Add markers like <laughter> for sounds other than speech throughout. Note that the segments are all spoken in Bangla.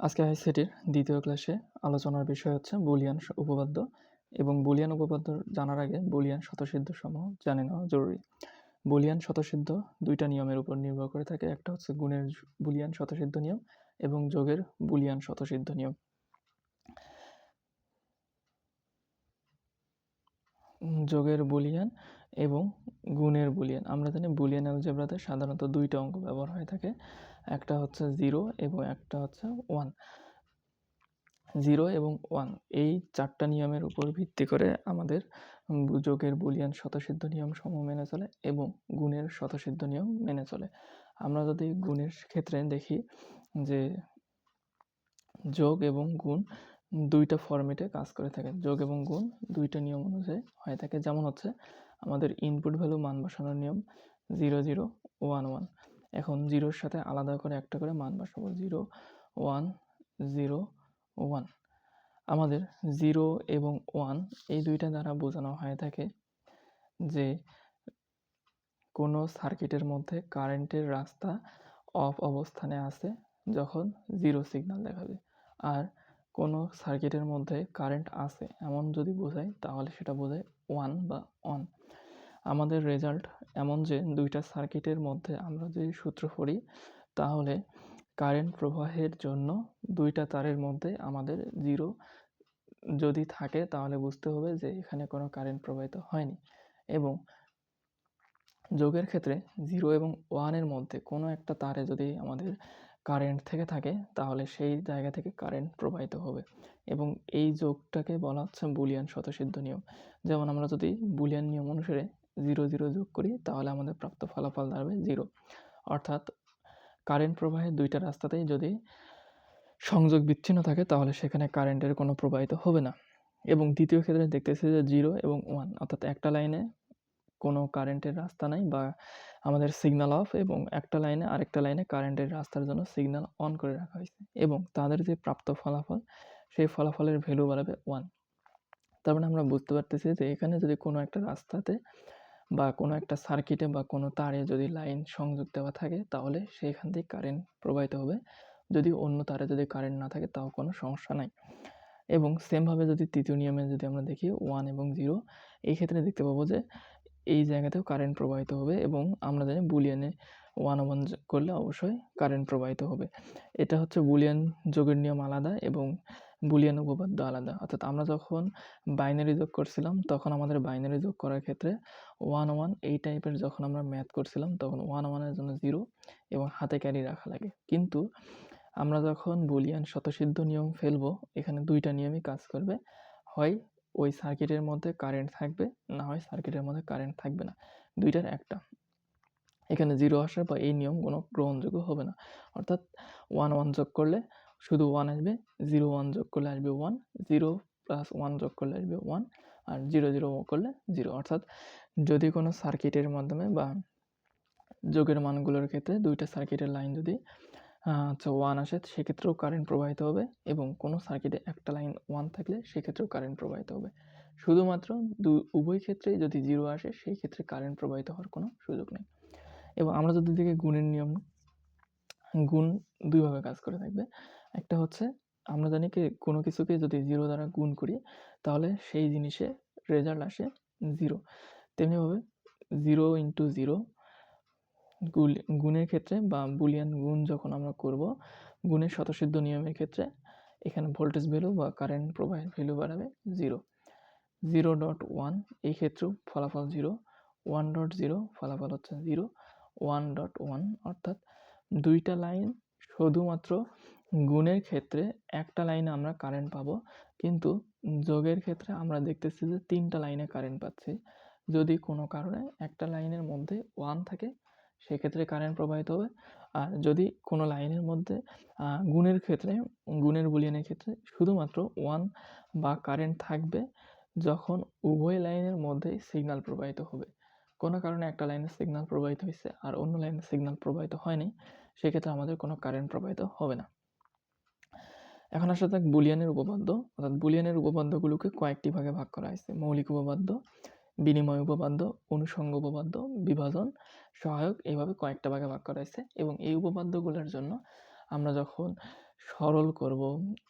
আজকে আইসিটির দ্বিতীয় ক্লাসে আলোচনার বিষয় হচ্ছে বুলিয়ান উপপাদ্য এবং বুলিয়ান উপপাদ্য জানার আগে বুলিয়ান স্বতঃসিদ্ধ সমূহ জানে নেওয়া জরুরি। বুলিয়ান স্বতঃসিদ্ধ দুইটা নিয়মের উপর নির্ভর করে থাকে। একটা হচ্ছে গুণের বুলিয়ান স্বতঃসিদ্ধ নিয়ম এবং যোগের বুলিয়ান স্বতঃসিদ্ধ নিয়ম। যোগের বুলিয়ান এবং গুণের বুলিয়ান। আমরা জানি বুলিয়ান অ্যালজেব্রাতে সাধারণত দুইটা অঙ্ক ব্যবহার হয়ে থাকে। একটা হচ্ছে জিরো এবং একটা হচ্ছে ওয়ান। জিরো এবং ওয়ান, এই চারটা নিয়মের উপর ভিত্তি করে আমাদের যোগের বুলিয়ান স্বতঃসিদ্ধ নিয়ম সমূহ মেনে চলে এবং গুণের স্বতঃসিদ্ধ নিয়ম মেনে চলে। আমরা যদি গুণের ক্ষেত্রে দেখি যে যোগ এবং গুণ দুইটা ফরম্যাটে কাজ করে থাকে। যোগ এবং গুণ দুইটা নিয়ম অনুযায়ী হয়ে থাকে। যেমন হচ্ছে আমাদের ইনপুট ভ্যালু মান বসানোর নিয়ম জিরো জিরো ওয়ান ওয়ান এখন জিরোর সাথে আলাদা করে একটা করে মান বসাবো জিরো ওয়ান জিরো ওয়ান আমাদের জিরো এবং ওয়ান এই দুইটা দ্বারা বোঝানো হয়ে থাকে যে কোনো সার্কিটের মধ্যে কারেন্টের রাস্তা অফ অবস্থানে আছে যখন জিরো সিগন্যাল দেখাবে। আর কোনো সার্কিটের মধ্যে কারেন্ট আছে এমন যদি বোঝায় তাহলে সেটা বোঝায় ওয়ান বা অন আমাদের রেজাল্ট এমন যে দুইটা সার্কিটের মধ্যে আমরা যদি সূত্র পড়ি, তাহলে কারেন্ট প্রবাহের জন্য দুইটা তারের মধ্যে আমাদের জিরো যদি থাকে, তাহলে বুঝতে হবে যে এখানে কোনো কারেন্ট প্রবাহিত হয়নি। এবং যোগের ক্ষেত্রে জিরো এবং ওয়ানের মধ্যে কোনো একটা তারে যদি আমাদের কারেন্ট থেকে থাকে, তাহলে সেই জায়গা থেকে কারেন্ট প্রবাহিত হবে। এবং এই যোগটাকে বলা হচ্ছে বুলিয়ান স্বতঃসিদ্ধ নিয়ম। যেমন আমরা যদি বুলিয়ান নিয়ম অনুসারে জিরো জিরো যোগ করি, তাহলে আমাদের প্রাপ্ত ফলাফল দাঁড়াবে জিরো। অর্থাৎ কারেন্ট প্রবাহের দুইটা রাস্তাতেই যদি সংযোগ বিচ্ছিন্ন থাকে, তাহলে সেখানে কারেন্টের কোনো প্রবাহিত হবে না। এবং দ্বিতীয় ক্ষেত্রে দেখতেছি যে জিরো এবং ওয়ান অর্থাৎ একটা লাইনে কোনো কারেন্টের রাস্তা নাই বা আমাদের সিগন্যাল অফ এবং একটা লাইনে আরেকটা লাইনে কারেন্টের রাস্তার জন্য সিগন্যাল অন করে রাখা হয়েছে। এবং তাদের যে প্রাপ্ত ফলাফল, সেই ফলাফলের ভ্যালু বাড়াবে ওয়ান তার মানে আমরা বুঝতে পারতেছি যে এখানে যদি কোনো একটা রাস্তাতে বা কোনো একটা সার্কিটে বা কোনো তারে যদি লাইন সংযোগ দেওয়া থাকে, তাহলে সেইখান থেকে কারেন্ট প্রবাহিত হবে। যদি অন্য তারে যদি কারেন্ট না থাকে, তাও কোনো সমস্যা নাই। এবং সেমভাবে যদি তৃতীয় নিয়মে যদি আমরা দেখি ওয়ান এবং জিরো এই ক্ষেত্রে দেখতে পাবো যে, এই জায়গাতেও কারেন্ট প্রবাহিত হবে এবং আমরা জানি বুলিয়ানে ওয়ান ওয়ান করলে অবশ্যই কারেন্ট প্রবাহিত হবে। এটা হচ্ছে বুলিয়ান যোগের নিয়ম আলাদা এবং বুলিয়ান উপপাদ্য আলাদা। অর্থাৎ আমরা যখন বাইনারি যোগ করছিলাম, তখন আমাদের বাইনারি যোগ করার ক্ষেত্রে ওয়ান ওয়ান এই টাইপের যখন আমরা ম্যাথ করছিলাম, তখন ওয়ান ওয়ানের জন্য জিরো এবং হাতে ক্যারি রাখা লাগে। কিন্তু আমরা যখন বুলিয়ান স্বতঃসিদ্ধ নিয়ম ফেলব, এখানে দুইটা নিয়মই কাজ করবে। হয় ওই সার্কিটের মধ্যে কারেন্ট থাকবে, না হয় সার্কিটের মধ্যে কারেন্ট থাকবে না। দুইটার একটা। এখানে জিরো আসার বা এই নিয়ম কোনো গ্রহণযোগ্য হবে না। অর্থাৎ ওয়ান ওয়ান যোগ করলে শুধু ওয়ান আসবে জিরো ওয়ান যোগ করলে আসবে ওয়ান জিরো প্লাস ওয়ান যোগ করলে আসবে ওয়ান আর জিরো জিরো করলে জিরো অর্থাৎ যদি কোনো সার্কিটের মাধ্যমে বা যোগের মানগুলোর ক্ষেত্রে দুইটা সার্কিটের লাইন যদি আচ্ছা ওয়ান আসে, সেক্ষেত্রেও কারেন্ট প্রবাহিত হবে এবং কোনো সার্কিটে একটা লাইন ওয়ান থাকলে সেক্ষেত্রেও কারেন্ট প্রবাহিত হবে। শুধুমাত্র দু, উভয় ক্ষেত্রেই যদি জিরো আসে, সেই ক্ষেত্রে কারেন্ট প্রবাহিত হওয়ার কোনো সুযোগ নেই। এবং আমরা যদি দেখি গুণের নিয়ম, গুণ দুইভাবে কাজ করে থাকবে একটা হচ্ছে, আমরা জানি কি কোনো কিছুকে যদি জিরো দ্বারা গুণ করি, তাহলে সেই জিনিসে রেজাল্ট আসে জিরো তেমনিভাবে জিরো ইন্টু জিরো গুণের ক্ষেত্রে বা বুলিয়ান গুণ যখন আমরা করব, গুণের স্বতঃসিদ্ধ নিয়মের ক্ষেত্রে এখানে ভোল্টেজ ভ্যালু বা কারেন্ট প্রবাহের ভ্যালু বাড়াবে জিরো জিরো ডট ওয়ান এই ক্ষেত্রেও ফলাফল জিরো ওয়ান ডট জিরো ফলাফল হচ্ছে জিরো ওয়ান ডট ওয়ান অর্থাৎ দুইটা লাইন শুধুমাত্র গুণের ক্ষেত্রে একটা লাইনে আমরা কারেন্ট পাবো। কিন্তু যোগের ক্ষেত্রে আমরা দেখতেছি যে তিনটা লাইনে কারেন্ট পাচ্ছি। যদি কোনো কারণে একটা লাইনের মধ্যে ওয়ান থাকে, সেক্ষেত্রে কারেন্ট প্রবাহিত হবে। আর যদি কোনো লাইনের মধ্যে গুণের ক্ষেত্রে, গুণের বুলিয়ানের ক্ষেত্রে শুধুমাত্র ওয়ান বা কারেন্ট থাকবে, যখন উভয় লাইনের মধ্যে সিগনাল প্রবাহিত হবে। কোনো কারণে একটা লাইনে সিগনাল প্রবাহিত হয়েছে আর অন্য লাইনে সিগনাল প্রবাহিত হয়নি, সেক্ষেত্রে আমাদের কোনো কারেন্ট প্রবাহিত হবে না। এখন আসলে যাক বুলিয়ানের উপপাদ্য, অর্থাৎ বুলিয়ানের উপপাদ্যগুলোকে কয়েকটি ভাগে ভাগ করা হয়েছে। মৌলিক উপপাদ্য, বিনিময় উপপাদ্য, অনুষঙ্গ উপপাদ্য, বিভাজন, সহায়ক এইভাবে কয়েকটা ভাগে ভাগ করা হয়েছে। এবং এই উপপাদ্যগুলোর জন্য আমরা যখন সরল করব,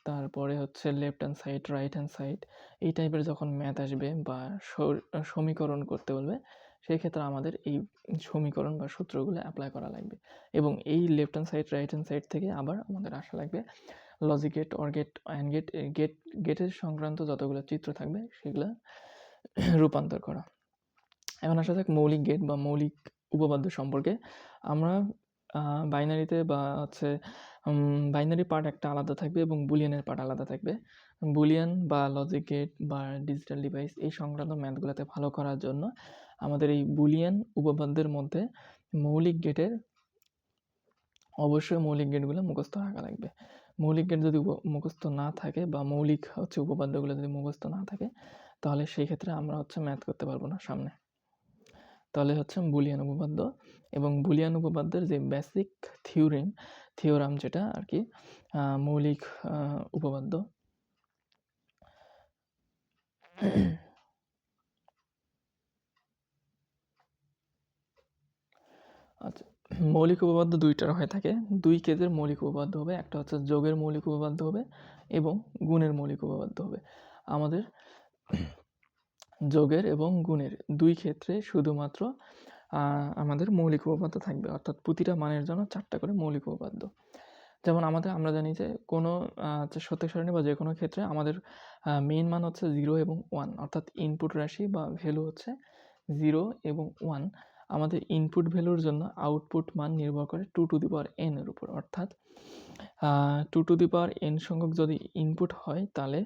তারপরে হচ্ছে left hand side right hand side এই টাইপের যখন ম্যাথ আসবে বা সমীকরণ করতে বলবে সেই ক্ষেত্রে আমাদের এই সমীকরণ বা সূত্রগুলো অ্যাপ্লাই করা লাগবে। এবং এই left hand side right hand side থেকে আবার আমাদের আসা লাগবে logic gate or gate and gate gate গেটের সংক্রান্ত যতগুলো চিত্র থাকবে, সেগুলো <coughs> রূপান্তর করা। এখন আসা যাক মৌলিক গেট বা মৌলিক উপপাদ্য সম্পর্কে। আমরা বাইনারিতে বা হচ্ছে বাইনারি পার্ট একটা আলাদা থাকবে এবং বুলিয়ানের পার্ট আলাদা থাকবে। বুলিয়ান বা লজিক গেট বা ডিজিটাল ডিভাইস এই সংক্রান্ত ম্যাথগুলোতে ভালো করার জন্য আমাদের এই বুলিয়ান উপপাদ্যের মধ্যে মৌলিক গেটের অবশ্যই মৌলিক গেটগুলো মুখস্থ রাখা লাগবে। মৌলিক গেট যদি মুখস্থ না থাকে বা মৌলিক হচ্ছে উপপাদ্যগুলো যদি মুখস্থ না থাকে, তাহলে সেই ক্ষেত্রে আমরা হচ্ছে ম্যাথ করতে পারব না সামনে। তাহলে হচ্ছে বুলিয়ান উপপাদ্য এবং বুলিয়ান উপপাদ্যের যে বেসিক থিওরিম থিওরাম যেটা আর কি মৌলিক উপপাদ্য। আচ্ছা। মৌলিক উপপাদ্য দুইটার হয়ে থাকে। দুই কেজের মৌলিক উপপাদ্য হবে, একটা হচ্ছে যোগের মৌলিক উপপাদ্য হবে এবং গুণের মৌলিক উপপাদ্য হবে। আমাদের যোগের এবং গুণের দুই ক্ষেত্রে শুধুমাত্র আমাদের মৌলিক উপপাদ্য থাকবে। অর্থাৎ প্রতিটা মানের জন্য চারটা করে মৌলিক উপপাদ্য। যেমন আমাদের, আমরা জানি যে কোনো সত্য সারণী বা যে কোনো ক্ষেত্রে আমাদের মেইন মান হচ্ছে জিরো এবং ওয়ান অর্থাৎ ইনপুট রাশি বা ভ্যালু হচ্ছে জিরো এবং ওয়ান আমাদের ইনপুট ভ্যালুর জন্য আউটপুট মান নির্ভর করে two to the power n এর উপর। অর্থাৎ two to the power n সংখ্যক যদি ইনপুট হয়, তাহলে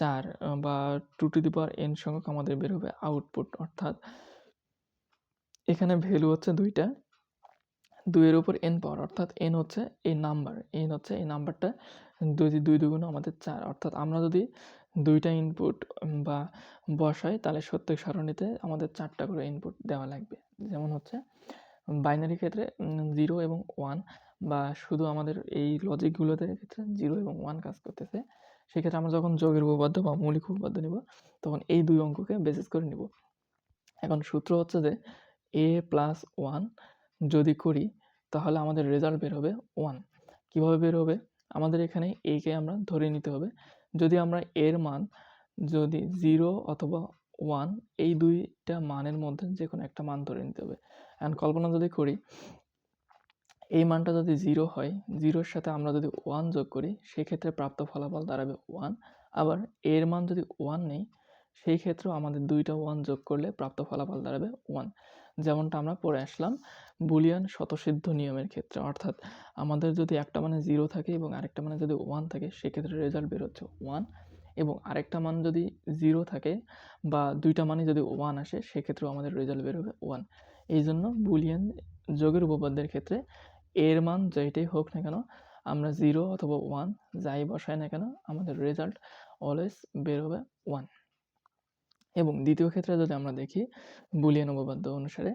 চার বা two to the power n সংখ্যক আমাদের বের হবে আউটপুট অর্থাৎ, এখানে ভ্যালু হচ্ছে দুইটা, দুইয়ের উপর এন পাওয়ার অর্থাৎ এন হচ্ছে এই নাম্বার এন হচ্ছে এই নাম্বারটা দুই দুই দুগুণ আমাদের চার। অর্থাৎ, আমরা যদি দুইটা ইনপুট বা বসাই তাহলে সত্য সারণীতে আমাদের চারটা করে ইনপুট দেওয়া লাগবে। যেমন হচ্ছে বাইনারি ক্ষেত্রে জিরো এবং ওয়ান বা শুধু আমাদের এই লজিকগুলোতে ক্ষেত্রে জিরো এবং ওয়ান কাজ করতেছে, সেক্ষেত্রে আমরা যখন যোগের উপপাদ্য বা মৌলিক উপপাদ্য নিব, তখন এই দুই অঙ্ককে বেসিস করে নিব। এখন সূত্র হচ্ছে যে এ প্লাস ওয়ান যদি করি, তাহলে আমাদের রেজাল্ট বের হবে ওয়ান কীভাবে বের হবে? আমাদের এখানে একে আমরা ধরে নিতে হবে। যদি আমরা এর মান যদি জিরো অথবা ওয়ান এই দুইটা মানের মধ্যে যে কোনো একটা মান ধরে নিতে হবে। অ্যান্ড কল্পনা যদি করি, এই মানটা যদি জিরো হয় জিরোর সাথে আমরা যদি ওয়ান যোগ করি, সেক্ষেত্রে প্রাপ্ত ফলাফল দাঁড়াবে ওয়ান আবার এর মান যদি ওয়ান নেই সেই ক্ষেত্রেও আমাদের দুইটা ওয়ান যোগ করলে প্রাপ্ত ফলাফল দাঁড়াবে ওয়ান যেমনটা আমরা পড়ে আসলাম বুলিয়ান স্বতঃসিদ্ধ নিয়মের ক্ষেত্রে। অর্থাৎ আমাদের যদি একটা মানে জিরো থাকে এবং আরেকটা মানে যদি ওয়ান থাকে, সেক্ষেত্রে রেজাল্ট বের হচ্ছে ওয়ান এবং আরেকটা মান যদি জিরো থাকে বা দুইটা মানে যদি ওয়ান আসে, সেক্ষেত্রেও আমাদের রেজাল্ট বের হবে ওয়ান এই জন্য বুলিয়ান যোগের উপপাদ্যের ক্ষেত্রে এর মান যেটাই হোক না কেন, আমরা জিরো অথবা ওয়ান যাই বসাই না কেন, আমাদের রেজাল্ট অলওয়েজ বের হবে ওয়ান এবং দ্বিতীয় ক্ষেত্রে যদি আমরা দেখি বুলিয়ান উপপাদ্য অনুসারে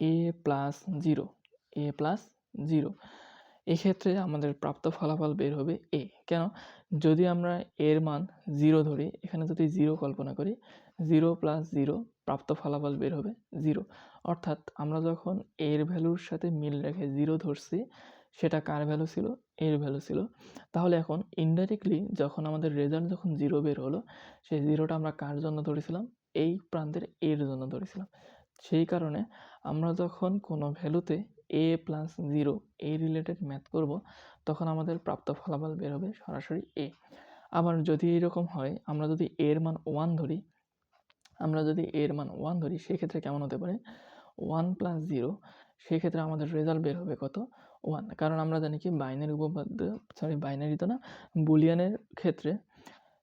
A plus zero A plus zero এক্ষেত্রে আমাদের প্রাপ্ত ফলাফল বের হবে এ কেন? যদি আমরা এর মান জিরো ধরি, এখানে যদি জিরো কল্পনা করি জিরো প্লাস জিরো প্রাপ্ত ফলাফল বের হবে জিরো অর্থাৎ আমরা যখন এর ভ্যালুর সাথে মিল রেখে জিরো ধরছি, সেটা কার ভ্যালু ছিল? এর ভ্যালু ছিল। তাহলে এখন ইনডাইরেক্টলি যখন আমাদের রেজাল্ট যখন জিরো বের হলো, সেই জিরোটা আমরা কার জন্য ধরেছিলাম? এই প্রান্তের এর জন্য ধরেছিলাম। সেই কারণে আমরা যখন কোনো ভ্যালুতে A plus zero A related math করব, তখন আমাদের প্রাপ্ত ফলাফল বের হবে সরাসরি এ আবার যদি এরকম হয়, আমরা যদি এর মান ওয়ান ধরি, আমরা যদি এর মান ওয়ান ধরি, সেক্ষেত্রে কেমন হতে পারে? ওয়ান প্লাস জিরো সেক্ষেত্রে আমাদের রেজাল্ট বের হবে কত? ওয়ান কারণ আমরা জানি কি, বাইনারি উপপাদ্য সরি বাইনারি তো না, বুলিয়ানের ক্ষেত্রে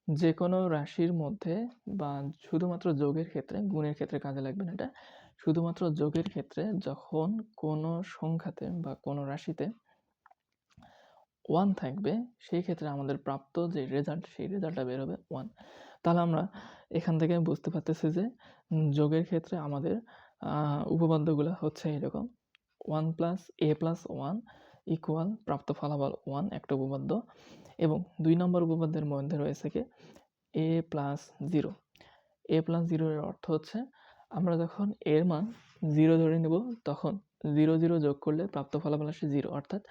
যে কোনো রাশির মধ্যে বা শুধুমাত্র যোগের ক্ষেত্রে, গুণের ক্ষেত্রে কাজে লাগবে না এটা, শুধুমাত্র যোগের ক্ষেত্রে যখন কোনো সংখ্যাতে বা কোনো রাশিতে ওয়ান থাকবে, সেই ক্ষেত্রে আমাদের প্রাপ্ত যে রেজাল্ট সেই রেজাল্টটা বের হবে ওয়ান তাহলে আমরা এখান থেকে বুঝতে পারতেছি যে যোগের ক্ষেত্রে আমাদের উপপাদ্যগুলো হচ্ছে এরকম। One plus A plus one equal প্রাপ্ত ফলাফল ওয়ান, একটা উপপাদ্য। এবং দুই নম্বর উপপাদ্যের মধ্যে রয়েছে কি? A plus zero. A plus জিরোর অর্থ হচ্ছে, আমরা যখন এর মান জিরো ধরে নেব, তখন জিরো জিরো যোগ করলে প্রাপ্ত ফলাফল আসে জিরো। অর্থাৎ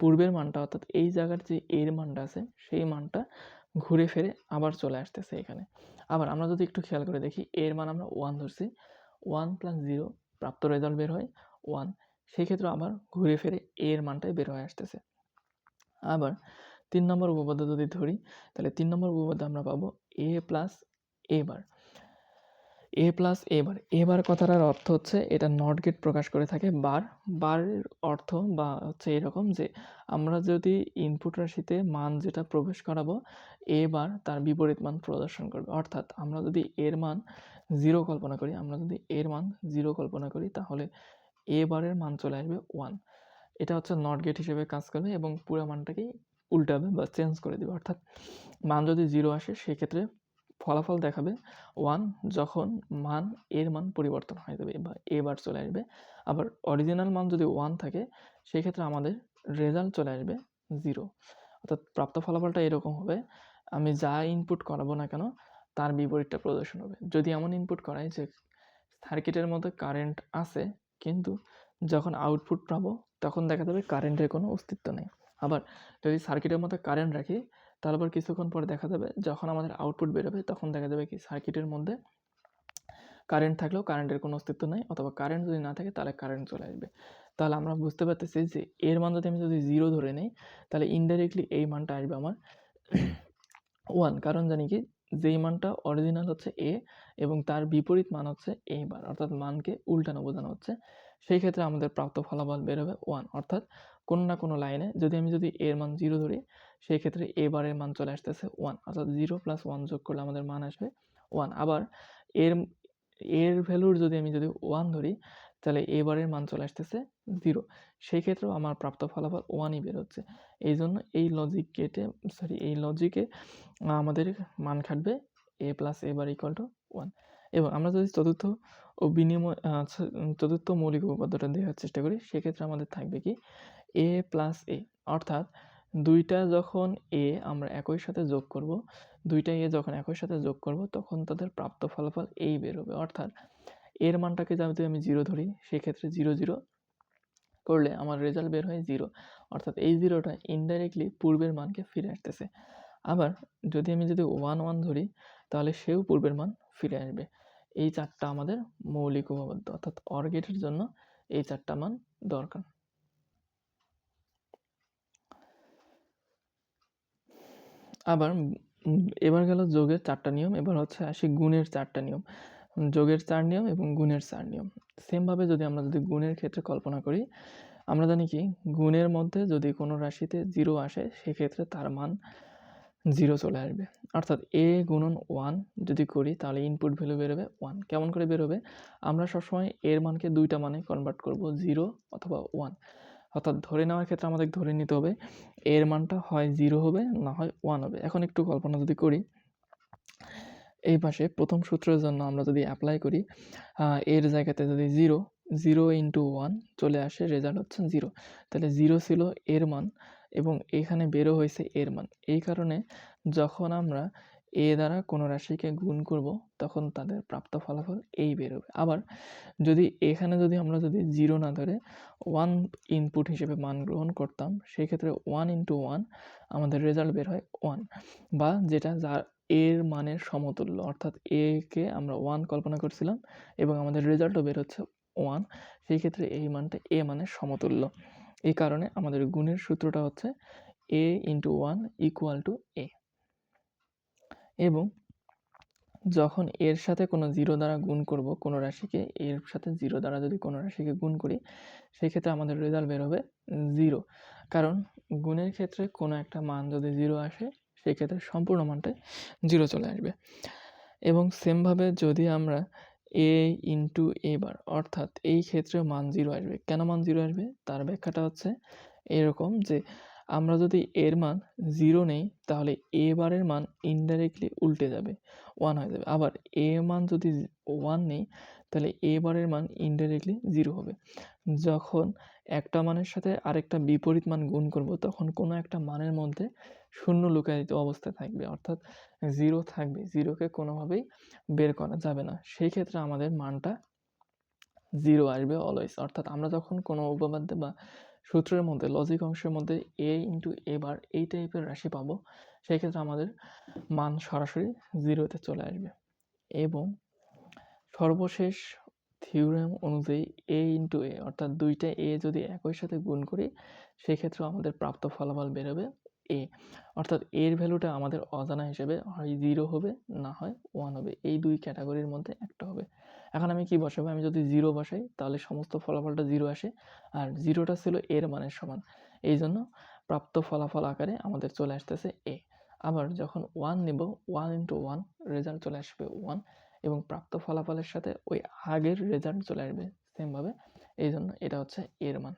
পূর্বের মানটা, অর্থাৎ এই জায়গার যে এর মানটা আছে, সেই মানটা ঘুরে ফিরে আবার চলে আসতেছে এখানে। আবার আমরা যদি একটু খেয়াল করে দেখি, এর মান আমরা ওয়ান ধরছি। ওয়ান প্লাস জিরো প্রাপ্ত রেজাল্ট বের হয়, ওয়ান সেই ক্ষেত্রে আবার ঘুরে ফিরে এ এর মানটাই বের হয়ে আসতেছে। আবার তিন নম্বর উপপাদ্য যদি ধরি, তাহলে তিন নম্বর উপপাদ্য আমরা পাবো এ plus A bar A plus A বার এ বার কথাটার অর্থ হচ্ছে এটা নট গেট প্রকাশ করে থাকে বার বারের অর্থ বা হচ্ছে এরকম যে আমরা যদি ইনপুট রাশিতে মান যেটা প্রবেশ করাবো এ বার তার বিপরীত মান প্রদর্শন করবে। অর্থাৎ আমরা যদি এর মান জিরো কল্পনা করি, আমরা যদি এর মান জিরো কল্পনা করি, তাহলে এ বারের মান চলে আসবে ওয়ান এটা হচ্ছে নট গেট হিসেবে কাজ করবে এবং পুরো মানটাকেই উল্টাবে বা চেঞ্জ করে দেবে। অর্থাৎ মান যদি জিরো আসে, সেক্ষেত্রে ফলাফল দেখাবে ওয়ান যখন মান এর মান পরিবর্তন হয়ে যাবে বা এবার চলে আসবে। আবার অরিজিনাল মান যদি ওয়ান থাকে, সেক্ষেত্রে আমাদের রেজাল্ট চলে আসবে জিরো অর্থাৎ প্রাপ্ত ফলাফলটা এরকম হবে, আমি যা ইনপুট করাবো না কেন, তার বিপরীতটা প্রদর্শন হবে। যদি এমন ইনপুট করাই যে সার্কিটের মধ্যে কারেন্ট আছে কিন্তু যখন আউটপুট পাবো, তখন দেখা যাবে কারেন্টের কোনো অস্তিত্ব নেই। আবার যদি সার্কিটের মধ্যে কারেন্ট রাখি, তাহলে আবার কিছুক্ষণ পরে দেখা যাবে যখন আমাদের আউটপুট বেরোবে, তখন দেখা যাবে কি সার্কিটের মধ্যে কারেন্ট থাকলেও কারেন্টের কোনো অস্তিত্ব নেই, অথবা কারেন্ট যদি না থাকে, তাহলে কারেন্ট চলে আসবে। তাহলে আমরা বুঝতে পারতেছি যে এর মান যদি আমি যদি জিরো ধরে নিই, তাহলে ইনডাইরেক্টলি এই মানটা আসবে আমার ওয়ান কারণ জানি কি যেই মানটা অরিজিনাল হচ্ছে এ এবং তার বিপরীত মান হচ্ছে এ বার, অর্থাৎ মানকে উল্টানো বোঝানো হচ্ছে, সেই ক্ষেত্রে আমাদের প্রাপ্ত ফলাফল বের হবে ওয়ান অর্থাৎ কোনো না কোনো লাইনে যদি আমি যদি এর মান জিরো ধরি, সেই ক্ষেত্রে এ বারের মান চলে আসতেছে ওয়ান অর্থাৎ জিরো প্লাস ওয়ান যোগ করলে আমাদের মান আসবে ওয়ান আবার এর এর ভ্যালুর যদি আমি যদি ওয়ান ধরি তাহলে এবারের মান চলে আসতেছে জিরো সেই ক্ষেত্রেও আমার প্রাপ্ত ফলাফল ওয়ানই বের হচ্ছে এই জন্য এই লজিক গেটে সরি এই লজিকে আমাদের মান খাটবে এ প্লাস এ বার ইকুয়াল টু ওয়ান এবং আমরা যদি চতুর্থ ও বিনিময় চতুর্থ মৌলিক উপপাদ্যটা দেওয়ার চেষ্টা করি, সেক্ষেত্রে আমাদের থাকবে কি এ প্লাস এ অর্থাৎ দুইটা যখন এ আমরা একই সাথে যোগ করব, দুইটা এ যখন একই সাথে যোগ করব, তখন তাদের প্রাপ্ত ফলাফল এই বেরোবে। অর্থাৎ এর মানটাকে যদি আমি জিরো ধরি, সেক্ষেত্রে জিরো জিরো করলে আমার রেজাল্ট বের হয় জিরো অর্থাৎ এই জিরোটা ইনডাইরেক্টলি পূর্বের মানকে ফিরে আসতেছে। আবার যদি আমি, যদি ওয়ান ওয়ান ধরি, তাহলে সেও পূর্বের মান ফিরে আসবে। এই চারটা আমাদের মৌলিক উপপাদ্য, অর্থাৎ অর গেটের জন্য এই চারটা মান দরকার। আবার এবার গেল যোগের চারটা নিয়ম, এবার হচ্ছে আসি গুণের চারটা নিয়ম। যোগের চার নিয়ম এবং গুণের চার নিয়ম। সেমভাবে যদি আমরা যদি গুণের ক্ষেত্রে কল্পনা করি, আমরা জানি কি? গুণের মধ্যে যদি কোনো রাশিতে জিরো আসে, সেক্ষেত্রে তার মান জিরো চলে আসবে। অর্থাৎ এ গুণন ওয়ান যদি করি, তাহলে ইনপুট ভ্যালু বেরোবে ওয়ান কেমন করে বেরোবে? আমরা সবসময় এর মানকে দুইটা মানে কনভার্ট করব জিরো অথবা ওয়ান অর্থাৎ ধরে নেওয়ার ক্ষেত্রে আমাদের ধরে নিতে হবে, এর মানটা হয় জিরো হবে, না হয় ওয়ান হবে। এখন একটু কল্পনা যদি করি এই পাশে প্রথম সূত্রের জন্য আমরা যদি অ্যাপ্লাই করি এর জায়গাতে যদি জিরো জিরো ইন্টু ওয়ান চলে আসে রেজাল্ট হচ্ছে জিরো তাহলে জিরো ছিল এর মান এবং এখানে বেরো হয়েছে এর মান। এই কারণে যখন আমরা এ দ্বারা কোনো রাশিকে গুণ করব, তখন তাদের প্রাপ্ত ফলাফল এই বেরোবে। আবার যদি এখানে যদি আমরা যদি জিরো না ধরে ওয়ান ইনপুট হিসেবে মান গ্রহণ করতাম সেই ক্ষেত্রে ওয়ান ইন্টু ওয়ান আমাদের রেজাল্ট বের হয় ওয়ান বা যেটা যার এর মানের সমতুল্য। অর্থাৎ এ কে আমরা ওয়ান কল্পনা করছিলাম এবং আমাদের রেজাল্টও বের হচ্ছে ওয়ান সেই ক্ষেত্রে এই মানটা এ মানের সমতুল্য। এই কারণে আমাদের গুণের সূত্রটা হচ্ছে A into one equal to A এবং যখন এর সাথে কোনো জিরো দ্বারা গুণ করব, কোনো রাশিকে এর সাথে জিরো দ্বারা যদি কোনো রাশিকে গুণ করি, সেই ক্ষেত্রে আমাদের রেজাল্ট বের হবে জিরো কারণ গুণের ক্ষেত্রে কোনো একটা মান যদি জিরো আসে সেই ক্ষেত্রে সম্পূর্ণ মানটাই জিরো চলে আসবে। এবং সেমভাবে যদি আমরা এ ইন্টু এ বার অর্থাৎ এই ক্ষেত্রে মান জিরো আসবে। কেন মান জিরো আসবে? তার ব্যাখ্যাটা হচ্ছে এরকম যে আমরা যদি এর মান জিরো নেই, তাহলে এ বারের মান ইনডাইরেক্টলি উল্টে যাবে ওয়ান হয়ে যাবে। আবার এ মান যদি ওয়ান নেই, তাহলে এ বারের মান ইনডাইরেক্টলি জিরো হবে। যখন একটা মানের সাথে আরেকটা বিপরীত মান গুণ করব, তখন কোনো একটা মানের মধ্যে শূন্য লুকায়িত অবস্থায় থাকবে। অর্থাৎ জিরো থাকবে জিরোকে কোনোভাবেই বের করা যাবে না। সেই ক্ষেত্রে আমাদের মানটা জিরো আসবে অলওয়েজ অর্থাৎ আমরা যখন কোনো উপপাদ্যে বা সূত্রের মধ্যে লজিক অংশের মধ্যে এ ইন্টু এ বার এই টাইপের রাশি পাবো, সেই ক্ষেত্রে আমাদের মান সরাসরি জিরোতে চলে আসবে। এবং সর্বশেষ থিওরেম অনুযায়ী এ ইন্টু এ অর্থাৎ দুইটা এ যদি একই সাথে গুণ করি, সেক্ষেত্রেও আমাদের প্রাপ্ত ফলাফল বেরোবে এ অর্থাৎ এর ভ্যালুটা আমাদের অজানা হিসেবে হয় জিরো হবে, না হয় ওয়ান হবে। এই দুই ক্যাটাগরির মধ্যে একটা হবে। এখন আমি কি বসাবো? আমি যদি জিরো বসাই, তাহলে সমস্ত ফলাফলটা জিরো আসে, আর জিরোটা ছিল এর মানের সমান। এই জন্য প্রাপ্ত ফলাফল আকারে আমাদের চলে আসতেছে এ আবার যখন ওয়ান নেব ওয়ান ইন্টু ওয়ান রেজাল্ট চলে আসবে ওয়ান এবং প্রাপ্ত ফলাফলের সাথে ওই আগের রেজাল্ট চলে আসবে সেমভাবে এই জন্য এটা হচ্ছে এর মান।